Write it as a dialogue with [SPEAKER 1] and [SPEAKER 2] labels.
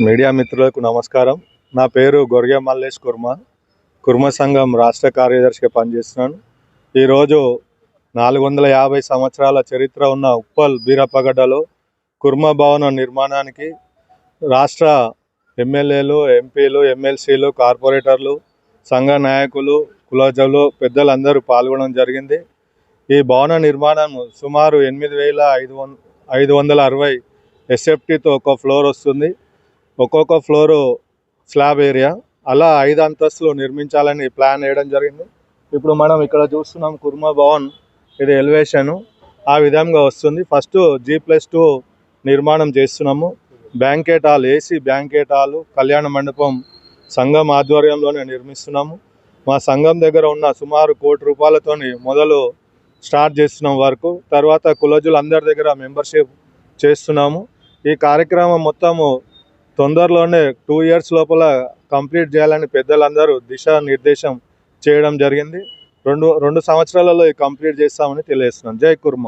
[SPEAKER 1] Media మిత్రులకు నమస్కారం. నా పేరు గొర్గె మల్లేష్ కుర్మ. కుర్మ సంఘం రాష్ట్ర కార్యదర్శిగా పనిచేస్తున్నాను. ఈరోజు నాలుగు వందల యాభై సంవత్సరాల చరిత్ర ఉన్న ఉప్పల్ బీరప్పగడ్డలో కుర్మ భవనం నిర్మాణానికి రాష్ట్ర ఎమ్మెల్యేలు ఎంపీలు ఎమ్మెల్సీలు కార్పొరేటర్లు సంఘ నాయకులు కులజలు పెద్దలందరూ పాల్గొనడం జరిగింది. ఈ భవన నిర్మాణం సుమారు ఎనిమిది వేల ఐదు వం ఐదు వందల అరవై ఎస్ఎఫ్టీతో ఒక ఫ్లోర్ వస్తుంది. ఒక్కొక్క ఫ్లోరు స్లాబ్ ఏరియా. అలా ఐదు అంతస్తులు నిర్మించాలని ప్లాన్ వేయడం జరిగింది. ఇప్పుడు మనం ఇక్కడ చూస్తున్నాం కుర్మా భవన్. ఇది ఎలివేషన్. ఆ విధంగా వస్తుంది. ఫస్ట్ జీ ప్లస్ టూ నిర్మాణం చేస్తున్నాము. Banquet hall AC banquet hall కళ్యాణ మండపం సంఘం ఆధ్వర్యంలోనే నిర్మిస్తున్నాము. మా సంఘం దగ్గర ఉన్న సుమారు కోటి రూపాయలతోని మొదలు స్టార్ట్ చేస్తున్నాం వరకు. తర్వాత కులజులు అందరి దగ్గర మెంబర్షిప్ చేస్తున్నాము. ఈ కార్యక్రమం మొత్తము తొందరలోనే టూ ఇయర్స్ లోపల కంప్లీట్ చేయాలని పెద్దలందరూ దిశా నిర్దేశం చేయడం జరిగింది. రెండు రెండు సంవత్సరాలలో ఇది కంప్లీట్ చేస్తామని తెలియజేస్తున్నాం జై కుర్మ.